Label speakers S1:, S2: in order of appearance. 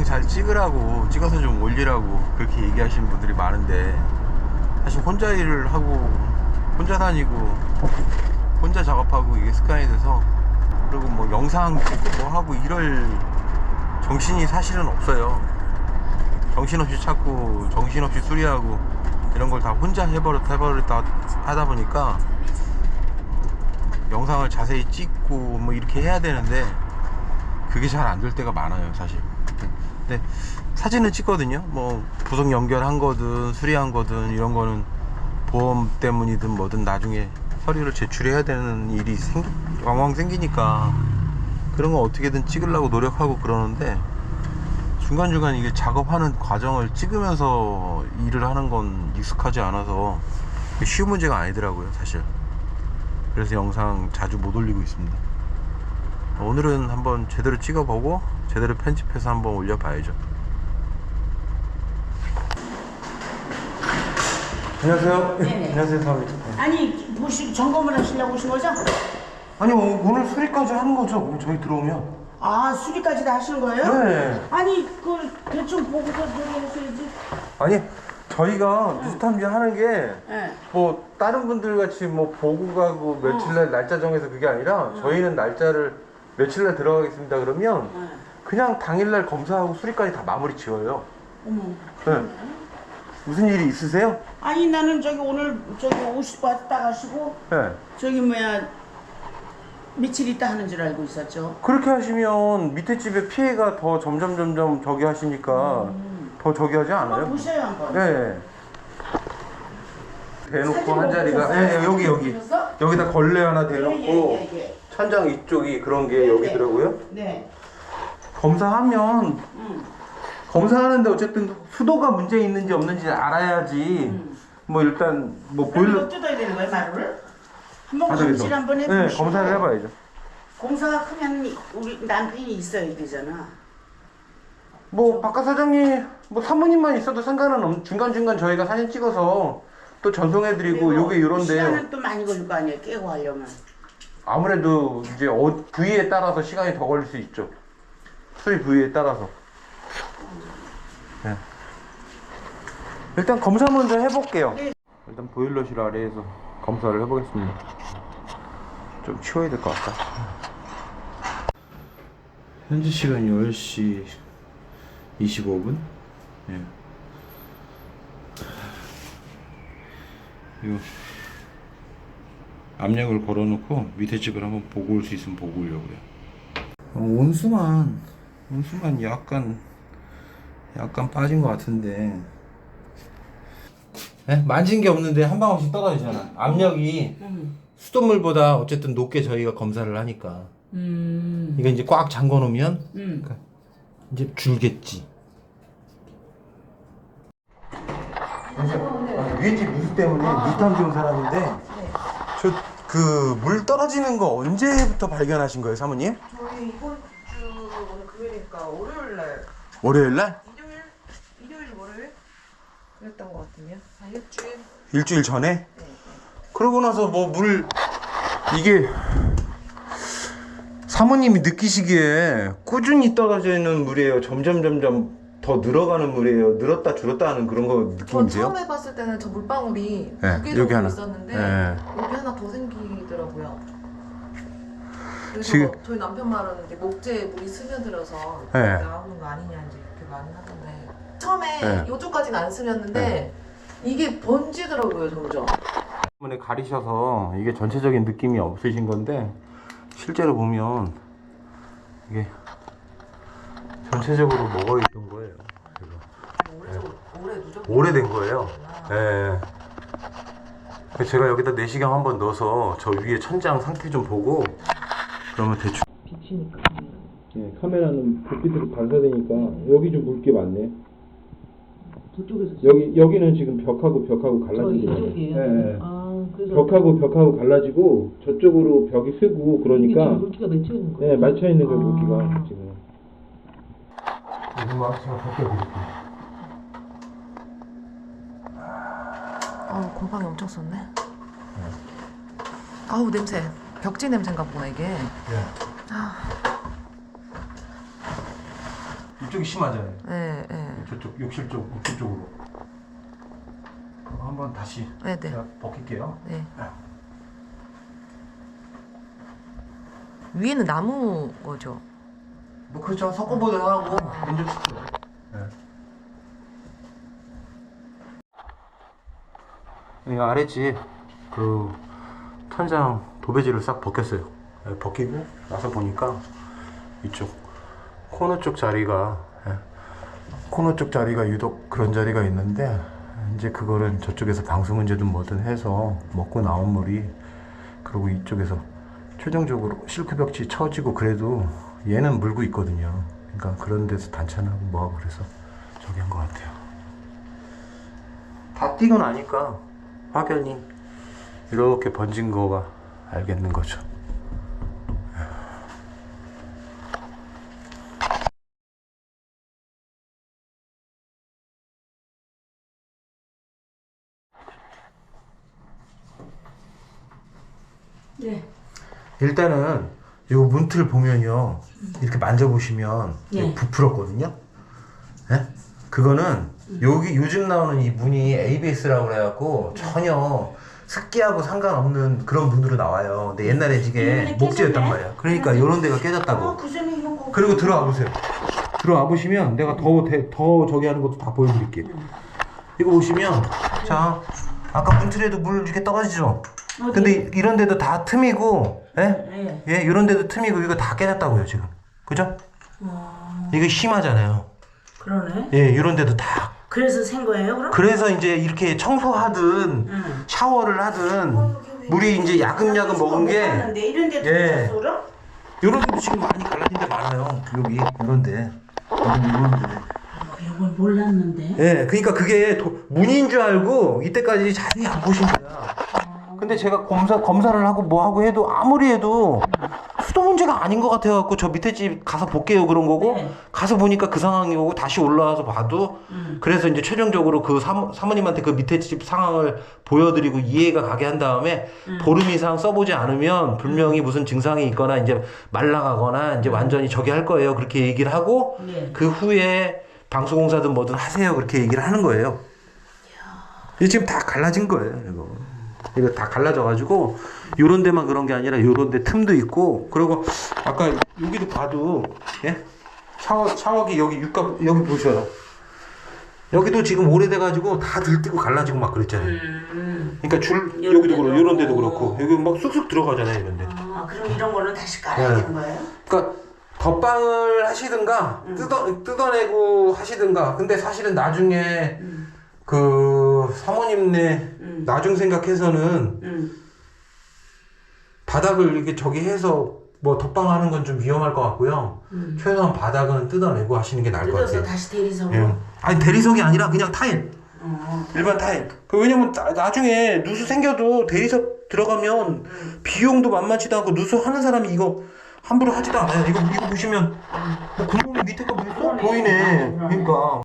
S1: 영상 잘 찍으라고 찍어서 좀 올리라고 그렇게 얘기하시는 분들이 많은데 사실 혼자 일을 하고 혼자 다니고 혼자 작업하고 이게 습관이 돼서 그리고 뭐 영상 찍고 뭐 하고 이럴 정신이 사실은 없어요. 정신없이 찾고 정신없이 수리하고 이런 걸 다 혼자 해버렸 해버렸다 하다 보니까 영상을 자세히 찍고 뭐 이렇게 해야 되는데 그게 잘 안 될 때가 많아요 사실 근데 사진은 찍거든요. 뭐 부속 연결한 거든 수리한 거든 이런 거는 보험 때문이든 뭐든 나중에 서류를 제출해야 되는 일이 생 왕왕 생기니까 그런 거 어떻게든 찍으려고 노력하고 그러는데 중간중간 이게 작업하는 과정을 찍으면서 일을 하는 건 익숙하지 않아서 쉬운 문제가 아니더라고요 사실. 그래서 영상 자주 못 올리고 있습니다 오늘은 한번 제대로 찍어보고 제대로 편집해서 한번 올려봐야죠 안녕하세요
S2: 네네.
S1: 안녕하세요 사모님
S2: 아니 보시 점검을 하시려고 오신 거죠?
S1: 아니 오- 오늘 수리까지 하는 거죠 저희 들어오면
S2: 아 수리까지 다 하시는 거예요?
S1: 네
S2: 아니 그 대충 보고서 노래했어야지.
S1: 아니 저희가 뉴스탐지 하는 게
S2: 예.
S1: 뭐 다른 분들 같이 뭐 보고 가고 며칠 날 날짜 정해서 그게 아니라 저희는 날짜를 며칠 날 들어가겠습니다 그러면
S2: 예.
S1: 그냥 당일 날 검사하고 수리까지 다 마무리 지어요.
S2: 어머.
S1: 네. 무슨 일이 있으세요?
S2: 아니 나는 저기 오늘 저기 오실 왔다 가시고
S1: 네.
S2: 저기 뭐야 며칠 있다 하는 줄 알고 있었죠.
S1: 그렇게 하시면 밑에 집에 피해가 더 점점 점점 저기 하시니까 더 저기 하지
S2: 한번
S1: 않아요?
S2: 보셔요 한번.
S1: 네. 대놓고
S2: 사진 한못
S1: 자리가
S2: 보셨어요?
S1: 네, 여기 여기
S2: 보셨어?
S1: 여기다 걸레 하나
S2: 예,
S1: 대놓고
S2: 예, 예, 예.
S1: 천장 이쪽이 그런 게
S2: 네,
S1: 여기더라고요.
S2: 네.
S1: 검사하면
S2: 음.
S1: 검사하는데 어쨌든 수도가 문제 있는지 없는지 알아야지.
S2: 음.
S1: 뭐 일단 뭐 보일러
S2: 뜯어야 되는 거예요 마루를? 한번
S1: 바닥에서.
S2: 검질 한번
S1: 네,
S2: 해보시고.
S1: 검사를 해봐야죠.
S2: 공사가 크면 우리 남편이 있어야 되잖아.
S1: 뭐 바깥 사장님, 뭐 사모님만 있어도 상관은 없. 중간 중간 저희가 사진 찍어서 또 전송해드리고 요게 이런데
S2: 시간은 또 많이 걸릴 거 아니에요 깨고 하려면.
S1: 아무래도 이제 어, 부위에 따라서 시간이 더 걸릴 수 있죠. 수리 부위에 따라서. 네. 일단 검사 먼저 해볼게요.
S2: 네.
S1: 일단 보일러실 아래에서 검사를 해보겠습니다. 좀 치워야 될 것 같다. 현재 시간 10시 25분. 예. 요 압력을 걸어놓고 밑에 집을 한번 보고 올 수 있으면 보고 오려고요. 어, 온수만 온수만 약간 약간 빠진 것 같은데. 네? 만진 게 없는데 한 방울씩 떨어지잖아. 압력이
S2: 음.
S1: 수돗물보다 어쨌든 높게 저희가 검사를 하니까.
S2: 음.
S1: 이거 이제 꽉 잠궈 놓으면
S2: 음.
S1: 이제 줄겠지. 위에 집 누수 때문에 물탐 지온 사람인데 저 그 물 떨어지는 거 언제부터 발견하신 거예요, 사모님?
S3: 저희 이번 주 오늘 금요일이니까 월요일 날
S1: 월요일 날?
S3: 일요일 일요일 월요일 그랬던 것 같은데요. 아 일주일
S1: 일주일 전에? 그러고 나서 뭐 물 이게 사모님이 느끼시기에 꾸준히 떨어져 있는 물이에요. 점점 점점 더 늘어가는 물이에요. 늘었다 줄었다 하는 그런 거
S3: 저
S1: 느낌이세요?
S3: 처음에 봤을 때는 저 물방울이
S1: 네,
S3: 두 개
S1: 여기
S3: 정도
S1: 하나.
S3: 있었는데
S1: 네.
S3: 여기 하나 더 생기더라고요. 그래서
S1: 지금-
S3: 저희 남편 말은 이제 목재에 물이 스며들어서
S1: 네.
S3: 나오는 거 아니냐 이제 이렇게 많이 하던데 처음에
S1: 네.
S3: 요쪽까지는 안 스렸는데 이게 번지더라고요 점점.
S1: 때문에 가리셔서 이게 전체적인 느낌이 없으신 건데 실제로 보면 이게 전체적으로 먹어 있던 거예요. 그래서
S3: 오래 오래 누적.
S1: 오래된 거예요. 예. 제가 여기다 내시경 한번 넣어서 저 위에 천장 상태 좀 보고 그러면 대충
S3: 비치니까.
S1: 예, 카메라는 불빛으로 반사되니까 여기 좀 물기 많네.
S2: 저쪽에서
S1: 여기 여기는 지금 벽하고 벽하고
S2: 이쪽이에요.
S1: 예, 예.
S2: 아 그래서
S1: 벽하고 벽하고 갈라지고 저쪽으로 벽이 쓰고 그러니까
S2: 지금 물기가 맺혀 있는 거예요.
S1: 네 맞춰 있는 거
S2: 아.
S1: 물기가 지금. 이거 제가 벗겨드릴게요.
S3: 어 곰팡이 엄청 썼네. 아우 냄새. 벽지 냄새인가 보네 이게.
S1: 예. 그쪽이 심하잖아요.
S3: 네, 네.
S1: 저쪽 욕실 쪽, 욕실 쪽으로. 한번 다시
S3: 네, 네.
S1: 제가 벗길게요.
S3: 네. 위에는 나무 거죠.
S1: 뭐 그렇죠. 석고보드 하고 건조시켜. 네. 이 아랫집 그 천장 도배지를 싹 벗겼어요. 네, 벗기고 나서 보니까 이쪽 코너 쪽 자리가 예, 코너 쪽 자리가 유독 그런 자리가 있는데 이제 그거를 저쪽에서 방수 문제든 뭐든 해서 먹고 나온 물이 그리고 이쪽에서 최종적으로 실크 벽지 쳐지고 그래도 얘는 물고 있거든요. 그러니까 그런 데서 단찬하고 뭐하고 그래서 저기 한 것 같아요. 다 뛰고 나니까 확연히 이렇게 번진 거가 알겠는 거죠.
S2: 네.
S1: 일단은 요 문틀 보면요 이렇게 만져보시면
S2: 예.
S1: 부풀었거든요 예? 그거는 여기 요즘 나오는 이 문이 ABS라고 그래갖고 전혀 습기하고 상관없는 그런 문으로 나와요 근데 옛날에 이게
S2: 옛날에
S1: 목재였단
S2: 깨졌네?
S1: 말이야 그러니까 요런 데가 깨졌다고
S2: 그 전에 이런 거.
S1: 그리고 들어와 보세요 들어와 보시면 내가 더, 대- 더 저기 하는 것도 다 보여드릴게요 이거 보시면 자 아까 문틀에도 물 이렇게 떨어지죠
S2: 어디?
S1: 근데 이- 이런 데도 다 틈이고 예?
S2: 예.
S1: 예, 이런 데도 틈이고 이거 다 깨졌다고요 지금 그죠?
S2: 어,
S1: 이거 심하잖아요
S2: 그러네.
S1: 예, 이런 데도 다
S2: 그래서 생 거예요, 그럼?
S1: 그래서 이제 이렇게 청소하든
S2: 응.
S1: 샤워를 하든 물이 이제 야금야금 먹은 게
S2: 데 이런 데도
S1: 예. 이런 데도 지금 많이 갈라진 데 많아요 여기 이런 데 이런 데
S2: 어, 이걸 몰랐는데.
S1: 예, 그러니까 그게 도- 문인 줄 알고 이때까지 자세히 안 보신 거야. 근데 제가 검사 검사를 하고 뭐 하고 해도 아무리 해도 수도 문제가 아닌 것 같아갖고 저 밑에 집 가서 볼게요 그런 거고
S2: 네.
S1: 가서 보니까 그 상황이 오고 다시 올라와서 봐도
S2: 음.
S1: 그래서 이제 최종적으로 그 사모, 사모님한테 그 밑에 집 상황을 보여드리고 이해가 가게 한 다음에
S2: 음.
S1: 보름 이상 써보지 않으면 분명히 무슨 증상이 있거나 이제 말라가거나 이제 완전히 저기 할 거예요 그렇게 얘기를 하고
S2: 예.
S1: 그 후에 방수공사든 뭐든 하세요 그렇게 얘기를 하는 거예요. 이게 지금 다 갈라진 거예요 이거. 이거 다 갈라져가지고 요런 데만 그런 게 아니라 요런 데 틈도 있고 그리고 아까 여기도 봐도 예 샤워 샤워기 여기 육가 여기 보셔요. 여기도 지금 오래돼가지고 다 들뜨고 갈라지고 막 그랬잖아요.
S2: 음.
S1: 그러니까 줄
S2: 요런
S1: 여기도 그렇고. 요런 데도 그렇고 여기 막 쑥쑥 들어가잖아요 이런 데.
S2: 아, 그럼 이런 거는 다시 깔아야
S1: 네.
S2: 되는 거예요?
S1: 그러니까 덧방을 하시든가 뜯어 뜯어내고 하시든가 근데 사실은 나중에
S2: 음.
S1: 그 사모님네
S2: 음.
S1: 나중 생각해서는
S2: 응.
S1: 바닥을 이렇게 저기 해서 뭐 덧방하는 건 좀 위험할 것 같고요.
S2: 음.
S1: 최소한 바닥은 뜯어내고 하시는 게 나을 것
S2: 뜯어서
S1: 같아요.
S2: 다시 대리석으로.
S1: 예. 아니 대리석이 아니라 그냥 타일.
S2: 어.
S1: 일반 타일. 그 왜냐면 나, 나중에 누수 생겨도 대리석 들어가면 비용도 만만치도 않고 누수 하는 사람이 이거 함부로 하지도 않아요. 이거 이거 보시면 뭐 구멍이 밑에가 뭐 있어?
S2: 그러네. 보이네.
S1: 그러니까